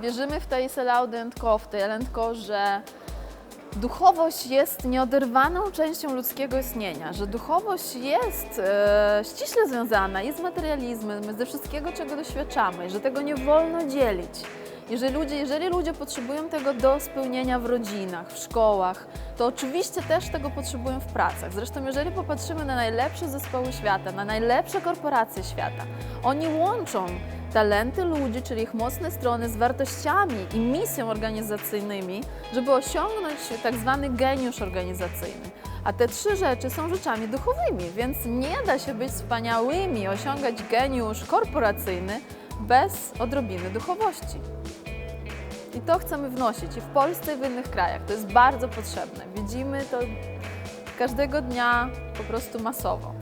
Wierzymy w tej Selaudentko, w tej Elentko, że duchowość jest nieoderwaną częścią ludzkiego istnienia, że duchowość jest e, ściśle związana i z materializmem, ze wszystkiego, czego doświadczamy, że tego nie wolno dzielić. Jeżeli ludzie, jeżeli ludzie potrzebują tego do spełnienia w rodzinach, w szkołach, to oczywiście też tego potrzebują w pracach. Zresztą, jeżeli popatrzymy na najlepsze zespoły świata, na najlepsze korporacje świata, oni łączą talenty ludzi, czyli ich mocne strony, z wartościami i misją organizacyjnymi, żeby osiągnąć tak zwany geniusz organizacyjny. A te trzy rzeczy są rzeczami duchowymi, więc nie da się być wspaniałymi, osiągać geniusz korporacyjny bez odrobiny duchowości. I to chcemy wnosić i w Polsce, i w innych krajach. To jest bardzo potrzebne. Widzimy to każdego dnia po prostu masowo.